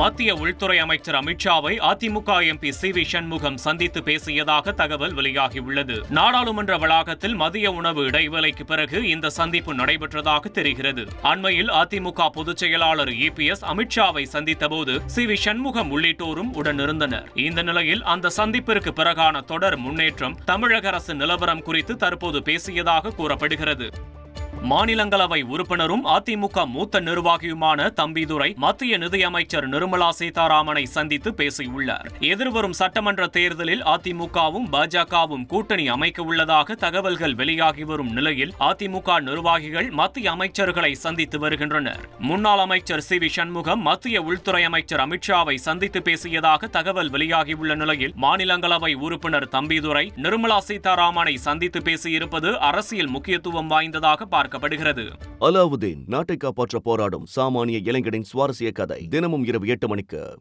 மத்திய உள்துறை அமைச்சர் அமித்ஷாவை AIADMK MP C V Shanmugam சந்தித்து பேசியதாக தகவல் வெளியாகியுள்ளது. நாடாளுமன்ற வளாகத்தில் மதிய உணவு இடைவேளைக்கு பிறகு இந்த சந்திப்பு நடைபெற்றதாக தெரிகிறது. அண்மையில் அதிமுக பொதுச் செயலாளர் இபிஎஸ் அமித்ஷாவை சந்தித்தபோது சி வி சண்முகம் உள்ளிட்டோரும் உடனிருந்தனர். இந்த நிலையில் அந்த சந்திப்பிற்கு பிறகான தொடர் முன்னேற்றம் தமிழக அரசு நிலவரம் குறித்து தற்போது பேசியதாக கூறப்படுகிறது. மாநிலங்களவை உறுப்பினரும் அதிமுக மூத்த நிர்வாகியுமான தம்பிதுரை மத்திய நிதியமைச்சர் நிர்மலா சீதாராமனை சந்தித்து பேசியுள்ளார். எதிர்வரும் சட்டமன்ற தேர்தலில் அதிமுகவும் பாஜகவும் கூட்டணி அமைக்க உள்ளதாக தகவல்கள் வெளியாகி வரும் நிலையில் அதிமுக நிர்வாகிகள் மத்திய அமைச்சர்களை சந்தித்து வருகின்றனர். முன்னாள் அமைச்சர் சி வி சண்முகம் மத்திய உள்துறை அமைச்சர் அமித்ஷாவை சந்தித்து பேசியதாக தகவல் வெளியாகியுள்ள நிலையில் மாநிலங்களவை உறுப்பினர் தம்பிதுரை நிர்மலா சீதாராமனை சந்தித்து பேசியிருப்பது அரசியல் முக்கியத்துவம் வாய்ந்ததாக பார்க்கப்படுகிறது. அலாவுதீன் நாட்டை காப்பாற்ற போராடும் சாமானிய இளைஞனின் சுவாரஸ்ய கதை தினமும் இரவு எட்டு மணிக்கு.